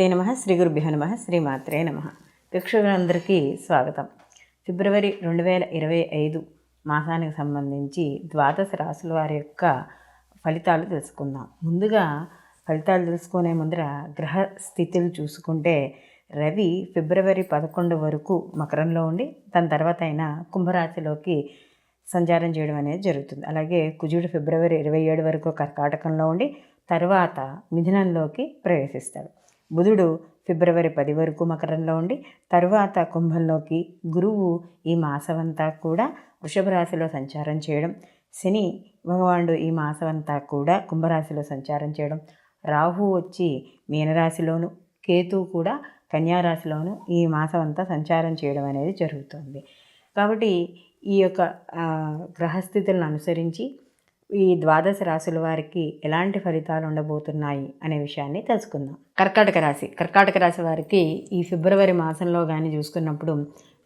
శ్రీమాతే నమ శ్రీ గురుభ్యో నమ శ్రీమాత్రే నమ. ప్రేక్షకులందరికీ స్వాగతం. ఫిబ్రవరి రెండు వేల ఇరవై ఐదు మాసానికి సంబంధించి ద్వాదశ రాసుల వారి యొక్క ఫలితాలు తెలుసుకుందాం. ముందుగా ఫలితాలు తెలుసుకునే ముందర గ్రహ స్థితులు చూసుకుంటే రవి ఫిబ్రవరి పదకొండు వరకు మకరంలో ఉండి దాని తర్వాత అయినా కుంభరాశిలోకి సంచారం చేయడం అనేది జరుగుతుంది. అలాగే కుజుడు ఫిబ్రవరి ఇరవై ఏడు వరకు కర్కాటకంలో ఉండి తర్వాత మిథునంలోకి ప్రవేశిస్తాడు. బుధుడు ఫిబ్రవరి పది వరకు మకరంలో ఉండి తరువాత కుంభంలోకి గురువు ఈ మాసమంతా కూడా వృషభ రాశిలో సంచారం చేయడం శని భగవానుడు ఈ మాసమంతా కూడా కుంభరాశిలో సంచారం చేయడం రాహు వచ్చి మీనరాశిలోను కేతు కూడా కన్యారాశిలోను ఈ మాసం అంతా సంచారం చేయడం అనేది జరుగుతుంది. కాబట్టి ఈ యొక్క గ్రహస్థితులను అనుసరించి ఈ ద్వాదశ రాశుల వారికి ఎలాంటి ఫలితాలు ఉండబోతున్నాయి అనే విషయాన్ని తెలుసుకుందాం. కర్కాటక రాశి. కర్కాటక రాశి వారికి ఈ ఫిబ్రవరి మాసంలో కానీ చూసుకున్నప్పుడు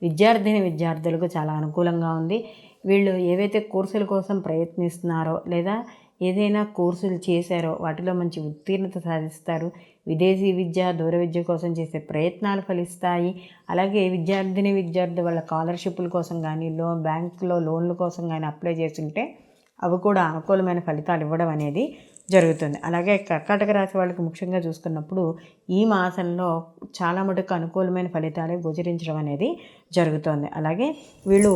విద్యార్థిని విద్యార్థులకు చాలా అనుకూలంగా ఉంది. వీళ్ళు ఏవైతే కోర్సుల కోసం ప్రయత్నిస్తున్నారో లేదా ఏదైనా కోర్సులు చేశారో వాటిలో మంచి ఉత్తీర్ణత సాధిస్తారు. విదేశీ విద్య దూర విద్య కోసం చేసే ప్రయత్నాలు ఫలిస్తాయి. అలాగే విద్యార్థిని విద్యార్థి వాళ్ళ స్కాలర్షిప్ల కోసం కానీ లోన్ బ్యాంకులో లోన్ల కోసం కానీ అప్లై చేస్తుంటే అవి కూడా అనుకూలమైన ఫలితాలు ఇవ్వడం అనేది జరుగుతుంది. అలాగే కర్కాటక రాశి వాళ్ళకి ముఖ్యంగా చూసుకున్నప్పుడు ఈ మాసంలో చాలా మటుకు అనుకూలమైన ఫలితాలే గోచరించడం అనేది జరుగుతోంది. అలాగే వీళ్ళు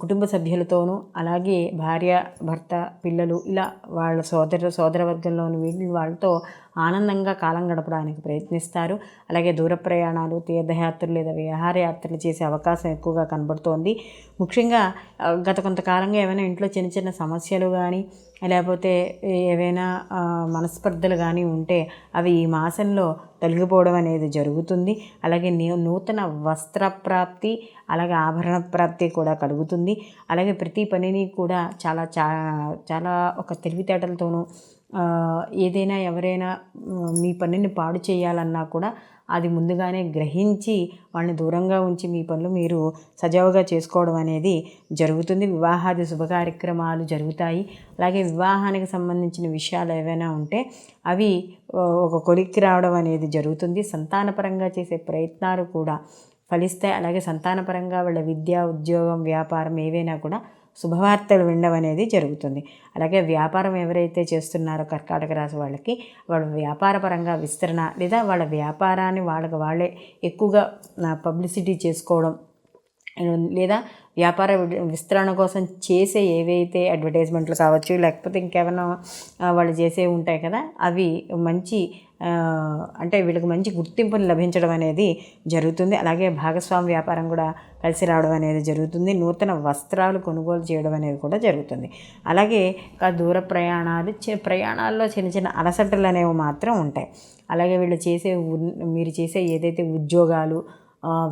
కుటుంబ సభ్యులతోనూ అలాగే భార్య భర్త పిల్లలు ఇలా వాళ్ళ సోదర సోదర వర్గంలోని వీళ్ళు వాళ్ళతో ఆనందంగా కాలం గడపడానికి ప్రయత్నిస్తారు. అలాగే దూర ప్రయాణాలు తీర్థయాత్రలు లేదా విహారయాత్రలు చేసే అవకాశం ఎక్కువగా కనబడుతోంది. ముఖ్యంగా గత కొంతకాలంగా ఏమైనా ఇంట్లో చిన్న చిన్న సమస్యలు కానీ లేకపోతే ఏవైనా మనస్పర్ధలు కానీ ఉంటే అవి ఈ మాసంలో తొలగిపోవడం అనేది జరుగుతుంది. అలాగే నీ నూతన వస్త్ర ప్రాప్తి అలాగే ఆభరణ ప్రాప్తి కూడా కలుగుతుంది. అలాగే ప్రతి పనిని కూడా చాలా చా చాలా ఒక తెలివితేటలతోనూ ఏదైనా ఎవరైనా మీ పనిని పాడు చేయాలన్నా కూడా అది ముందుగానే గ్రహించి వాళ్ళని దూరంగా ఉంచి మీ పనులు మీరు సజావుగా చేసుకోవడం అనేది జరుగుతుంది. వివాహాది శుభ కార్యక్రమాలు జరుగుతాయి. అలాగే వివాహానికి సంబంధించిన విషయాలు ఏవైనా ఉంటే అవి ఒక కొలిక్కి రావడం అనేది జరుగుతుంది. సంతానపరంగా చేసే ప్రయత్నాలు కూడా ఫలిస్తాయి. అలాగే సంతానపరంగా వాళ్ళ విద్య ఉద్యోగం వ్యాపారం ఏవైనా కూడా శుభవార్తలు వినడం అనేది జరుగుతుంది. అలాగే వ్యాపారం ఎవరైతే చేస్తున్నారో కర్కాటక రాశి వాళ్ళకి వాళ్ళ వ్యాపారపరంగా విస్తరణ లేదా వాళ్ళ వ్యాపారాన్ని వాళ్ళకి వాళ్ళే ఎక్కువగా పబ్లిసిటీ చేసుకోవడం లేదా వ్యాపార విస్తరణ కోసం చేసే ఏవైతే అడ్వర్టైజ్మెంట్లు కావచ్చు లేకపోతే ఇంకేమైనా వాళ్ళు చేసే ఉంటాయి కదా అవి మంచి అంటే వీళ్ళకి మంచి గుర్తింపుని లభించడం అనేది జరుగుతుంది. అలాగే భాగస్వామి వ్యాపారం కూడా కలిసి రావడం అనేది జరుగుతుంది. నూతన వస్త్రాలు కొనుగోలు చేయడం అనేది కూడా జరుగుతుంది. అలాగే దూర ప్రయాణాలు చి ప్రయాణాల్లో చిన్న చిన్న అలసటలు అనేవి మాత్రం ఉంటాయి. అలాగే వీళ్ళు చేసే మీరు చేసే ఏదైతే ఉద్యోగాలు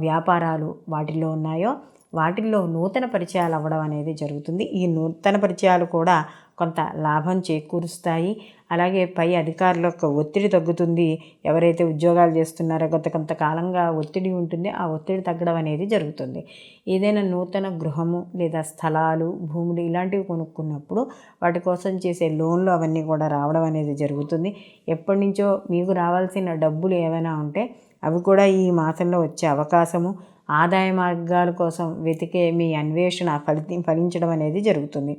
వ్యాపారాలు వాటిల్లో ఉన్నాయో వాటిల్లో నూతన పరిచయాలు అవ్వడం అనేది జరుగుతుంది. ఈ నూతన పరిచయాలు కూడా కొంత లాభం చేకూరుస్తాయి. అలాగే పై అధికారుల యొక్క ఒత్తిడి తగ్గుతుంది. ఎవరైతే ఉద్యోగాలు చేస్తున్నారో గత కొంతకాలంగా ఒత్తిడి ఉంటుంది. ఆ ఒత్తిడి తగ్గడం అనేది జరుగుతుంది. ఏదైనా నూతన గృహము లేదా స్థలాలు భూములు ఇలాంటివి కొనుక్కున్నప్పుడు వాటి కోసం చేసే లోన్లు అవన్నీ కూడా రావడం అనేది జరుగుతుంది. ఎప్పటి నుంచో మీకు రావాల్సిన డబ్బులు ఏమైనా ఉంటే అవి కూడా ఈ మాసంలో వచ్చే అవకాశము. ఆదాయ మార్గాల కోసం వెతికే మీ అన్వేషణ ఫలితి ఫలించడం అనేది జరుగుతుంది.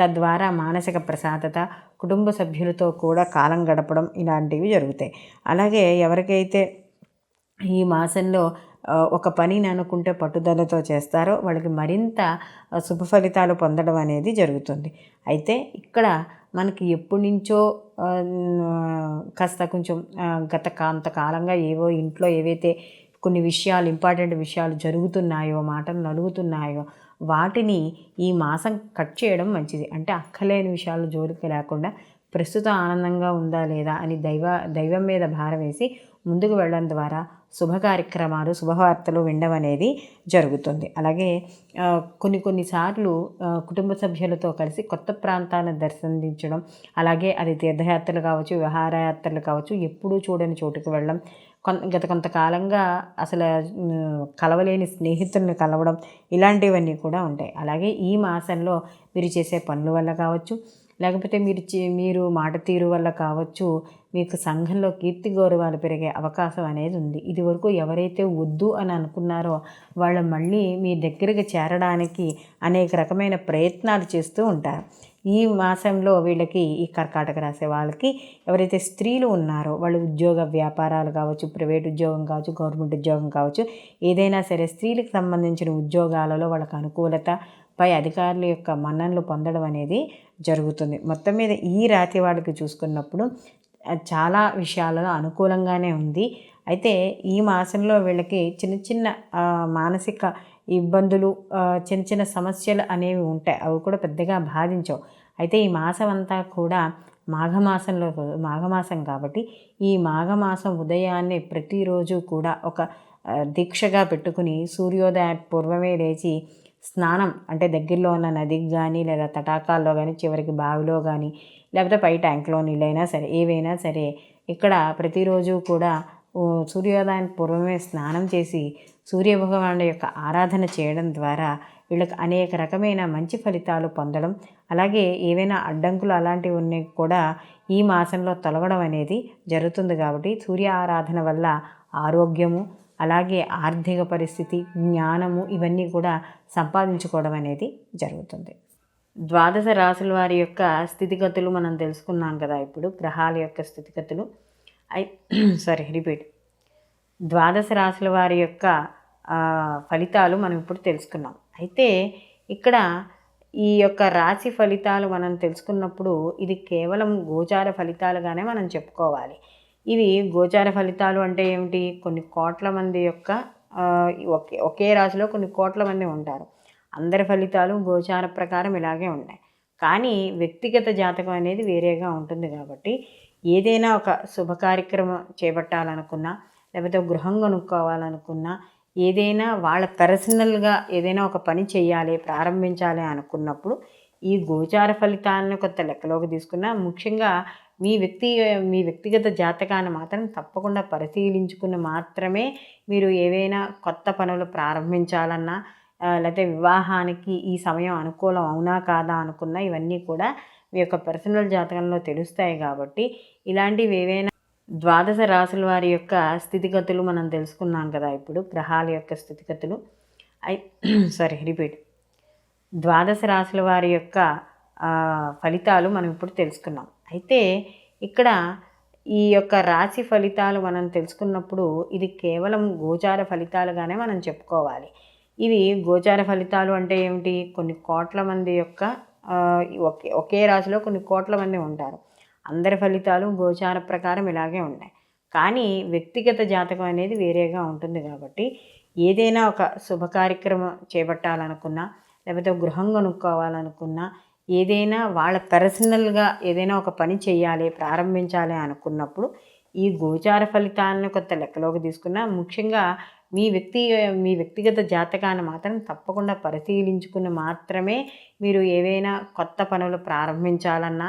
తద్వారా మానసిక ప్రశాంతత కుటుంబ సభ్యులతో కూడా కాలం గడపడం ఇలాంటివి జరుగుతాయి. అలాగే ఎవరికైతే ఈ మాసంలో ఒక పనిని అనుకుంటే పట్టుదలతో చేస్తారో వాళ్ళకి మరింత శుభ ఫలితాలు పొందడం అనేది జరుగుతుంది. అయితే ఇక్కడ మనకి ఎప్పటి నుంచో కాస్త కొంచెం గత కొంతకాలంగా ఏవో ఇంట్లో ఏవైతే కొన్ని విషయాలు ఇంపార్టెంట్ విషయాలు జరుగుతున్నాయో మాటలు నలుగుతున్నాయో వాటిని ఈ మాసం కట్ చేయడం మంచిది. అంటే అక్కలేని విషయాలు జోలికి లేకుండా ప్రస్తుతం ఆనందంగా ఉందా లేదా అని దైవ దైవం మీద భారం వేసి ముందుకు వెళ్ళడం ద్వారా శుభ కార్యక్రమాలు శుభవార్తలు వినడం అనేది జరుగుతుంది. అలాగే కొన్ని కొన్నిసార్లు కుటుంబ సభ్యులతో కలిసి కొత్త ప్రాంతాలను దర్శించడం అలాగే అది తీర్థయాత్రలు కావచ్చు విహారయాత్రలు కావచ్చు ఎప్పుడూ చూడని చోటుకు వెళ్ళడం కొంత గత కొంతకాలంగా అసలు కలవలేని స్నేహితుల్ని కలవడం ఇలాంటివన్నీ కూడా ఉంటాయి. అలాగే ఈ మాసంలో మీరు చేసే పనుల వల్ల కావచ్చు లేకపోతే మీరు మీరు మాట తీరు వల్ల కావచ్చు మీకు సంఘంలో కీర్తి గౌరవాలు పెరిగే అవకాశం అనేది ఉంది. ఇది వరకు ఎవరైతే వద్దు అని అనుకున్నారో వాళ్ళు మళ్ళీ మీ దగ్గరికి చేరడానికి అనేక రకమైన ప్రయత్నాలు చేస్తూ ఉంటారు. ఈ మాసంలో వీళ్ళకి ఈ కర్కాటక రాసే వాళ్ళకి ఎవరైతే స్త్రీలు ఉన్నారో వాళ్ళు ఉద్యోగ వ్యాపారాలు కావచ్చు ప్రైవేట్ ఉద్యోగం కావచ్చు గవర్నమెంట్ ఉద్యోగం కావచ్చు ఏదైనా సరే స్త్రీలకు సంబంధించిన ఉద్యోగాలలో వాళ్ళకి అనుకూలత పై అధికారుల యొక్క మన్ననలు పొందడం అనేది జరుగుతుంది. మొత్తం మీద ఈ రాతి వాళ్ళకి చూసుకున్నప్పుడు చాలా విషయాలలో అనుకూలంగానే ఉంది. అయితే ఈ మాసంలో వీళ్ళకి చిన్న చిన్న మానసిక ఇబ్బందులు చిన్న చిన్న సమస్యలు అనేవి ఉంటాయి. అవి కూడా పెద్దగా బాధించవు. అయితే ఈ మాసం అంతా కూడా మాఘమాసంలో మాఘమాసం కాబట్టి ఈ మాఘమాసం ఉదయాన్నే ప్రతిరోజు కూడా ఒక దీక్షగా పెట్టుకుని సూర్యోదయ పూర్వమే లేచి స్నానం అంటే దగ్గరలో ఉన్న నదికి కానీ లేదా తటాకాల్లో కానీ చివరికి బావిలో కానీ లేకపోతే పై ట్యాంక్లో నీళ్ళైనా సరే ఏవైనా సరే ఇక్కడ ప్రతిరోజు కూడా సూర్యోదయానికి పూర్వమే స్నానం చేసి సూర్యభగవానుడు యొక్క ఆరాధన చేయడం ద్వారా వీళ్ళకి అనేక రకమైన మంచి ఫలితాలు పొందడం అలాగే ఏవైనా అడ్డంకులు అలాంటివి ఉన్నాయి కూడా ఈ మాసంలో తొలగడం అనేది జరుగుతుంది కాబట్టి సూర్య ఆరాధన వల్ల ఆరోగ్యము అలాగే ఆర్థిక పరిస్థితి జ్ఞానము ఇవన్నీ కూడా సంపాదించుకోవడం అనేది జరుగుతుంది. ద్వాదశ రాసుల వారి యొక్క స్థితిగతులు మనం తెలుసుకున్నాం కదా ఇప్పుడు గ్రహాల యొక్క స్థితిగతులు. ఐ సారీ రిపీట్ ద్వాదశ రాశుల వారి యొక్క ఫలితాలు మనం ఇప్పుడు తెలుసుకున్నాం. అయితే ఇక్కడ ఈ యొక్క రాశి ఫలితాలు మనం తెలుసుకున్నప్పుడు ఇది కేవలం గోచార ఫలితాలుగానే మనం చెప్పుకోవాలి. ఇవి గోచార ఫలితాలు అంటే ఏమిటి? కొన్ని కోట్ల మంది యొక్క ఒకే ఒకే రాశిలో కొన్ని కోట్ల మంది ఉంటారు. అందరి ఫలితాలు గోచార ప్రకారం ఇలాగే ఉన్నాయి. కానీ వ్యక్తిగత జాతకం అనేది వేరేగా ఉంటుంది కాబట్టి ఏదైనా ఒక శుభ కార్యక్రమం చేపట్టాలనుకున్నా లేకపోతే గృహం కొనుక్కోవాలనుకున్నా ఏదైనా వాళ్ళ పర్సనల్గా ఏదైనా ఒక పని చేయాలి ప్రారంభించాలి అనుకున్నప్పుడు ఈ గోచార ఫలితాలను కొత్త లెక్కలోకి తీసుకున్న ముఖ్యంగా మీ వ్యక్తి మీ వ్యక్తిగత జాతకాన్ని మాత్రం తప్పకుండా పరిశీలించుకుని మాత్రమే మీరు ఏవైనా కొత్త పనులు ప్రారంభించాలన్నా లేకపోతే వివాహానికి ఈ సమయం అనుకూలం అవునా కాదా అనుకున్నా ఇవన్నీ కూడా మీ యొక్క పర్సనల్ జాతకంలో తెలుస్తాయి కాబట్టి ఇలాంటివి ఏవైనా ద్వాదశ రాసుల వారి యొక్క స్థితిగతులు మనం తెలుసుకున్నాం కదా ఇప్పుడు గ్రహాల యొక్క స్థితిగతులు. ఐ సారీ రిపీట్ ద్వాదశ రాసుల వారి యొక్క ఫలితాలు మనం ఇప్పుడు తెలుసుకున్నాం. అయితే ఇక్కడ ఈ యొక్క రాశి ఫలితాలు మనం తెలుసుకున్నప్పుడు ఇది కేవలం గోచార ఫలితాలుగానే మనం చెప్పుకోవాలి. ఇవి గోచార ఫలితాలు అంటే ఏమిటి? కొన్ని కోట్ల మంది యొక్క ఒకే ఒకే రాశిలో కొన్ని కోట్ల మంది ఉంటారు. అందరి ఫలితాలు గోచార ప్రకారం ఇలాగే ఉన్నాయి. కానీ వ్యక్తిగత జాతకం అనేది వేరేగా ఉంటుంది కాబట్టి ఏదైనా ఒక శుభ కార్యక్రమం చేపట్టాలనుకున్నా లేకపోతే గృహం కొనుక్కోవాలనుకున్నా ఏదైనా వాళ్ళ పర్సనల్గా ఏదైనా ఒక పని చేయాలి ప్రారంభించాలి అనుకున్నప్పుడు ఈ గోచార ఫలితాలను కొత్త లెక్కలోకి తీసుకున్న ముఖ్యంగా మీ వ్యక్తి మీ వ్యక్తిగత జాతకాన్ని మాత్రం తప్పకుండా పరిశీలించుకుని మాత్రమే మీరు ఏవైనా కొత్త పనులు ప్రారంభించాలన్నా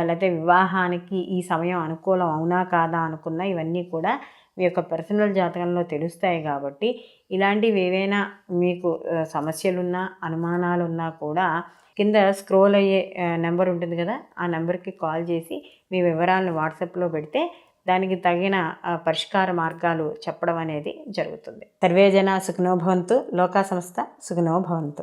లేకపోతే వివాహానికి ఈ సమయం అనుకూలం అవునా కాదా అనుకున్నా ఇవన్నీ కూడా మీ యొక్క పర్సనల్ జాతకంలో తెలుస్తాయి కాబట్టి ఇలాంటివి ఏవైనా మీకు సమస్యలున్నా అనుమానాలున్నా కూడా కింద స్క్రోల్ అయ్యే నెంబర్ ఉంటుంది కదా ఆ నెంబర్కి కాల్ చేసి మీ వివరాలను వాట్సాప్లో పెడితే దానికి తగిన పరిష్కార మార్గాలు చెప్పడం అనేది జరుగుతుంది. సర్వేజన సుఖనోభవంతు లోకా సంస్థ సుఖనోభవంతు